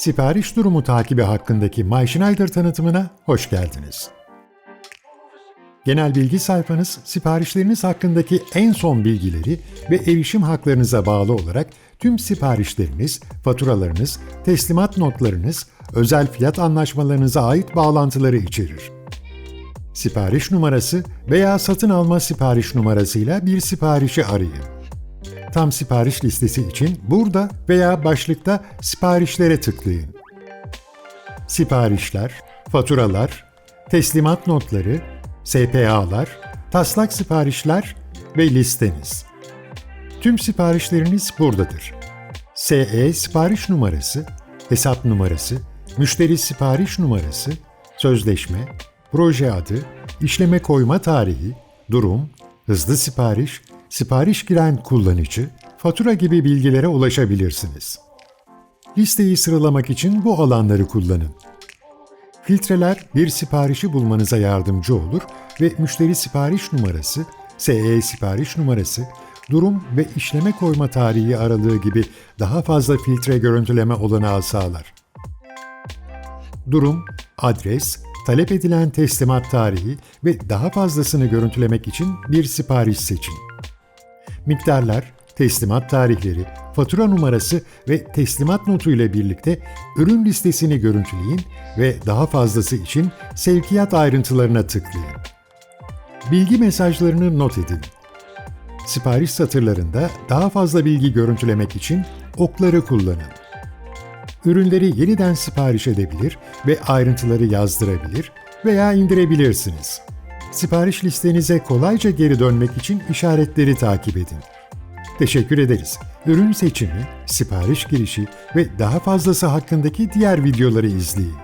Sipariş durumu takibi hakkındaki My Schneider tanıtımına hoş geldiniz. Genel bilgi sayfanız siparişleriniz hakkındaki en son bilgileri ve erişim haklarınıza bağlı olarak tüm siparişleriniz, faturalarınız, teslimat notlarınız, özel fiyat anlaşmalarınıza ait bağlantıları içerir. Sipariş numarası veya satın alma sipariş numarasıyla bir siparişi arayın. Tam sipariş listesi için burada veya başlıkta siparişlere tıklayın. Siparişler, faturalar, teslimat notları, SPA'lar, taslak siparişler ve listeniz. Tüm siparişleriniz buradadır. SE sipariş numarası, hesap numarası, müşteri sipariş numarası, sözleşme, proje adı, işleme koyma tarihi, durum, hızlı sipariş, sipariş giren kullanıcı, fatura gibi bilgilere ulaşabilirsiniz. Listeyi sıralamak için bu alanları kullanın. Filtreler bir siparişi bulmanıza yardımcı olur ve müşteri sipariş numarası, SE sipariş numarası, durum ve işleme koyma tarihi aralığı gibi daha fazla filtre görüntüleme olanağı sağlar. Durum, adres, talep edilen teslimat tarihi ve daha fazlasını görüntülemek için bir sipariş seçin. Miktarlar, teslimat tarihleri, fatura numarası ve teslimat notu ile birlikte ürün listesini görüntüleyin ve daha fazlası için sevkiyat ayrıntılarına tıklayın. Bilgi mesajlarını not edin. Sipariş satırlarında daha fazla bilgi görüntülemek için okları kullanın. Ürünleri yeniden sipariş edebilir ve ayrıntıları yazdırabilir veya indirebilirsiniz. Sipariş listenize kolayca geri dönmek için işaretleri takip edin. Teşekkür ederiz. Ürün seçimi, sipariş girişi ve daha fazlası hakkındaki diğer videoları izleyin.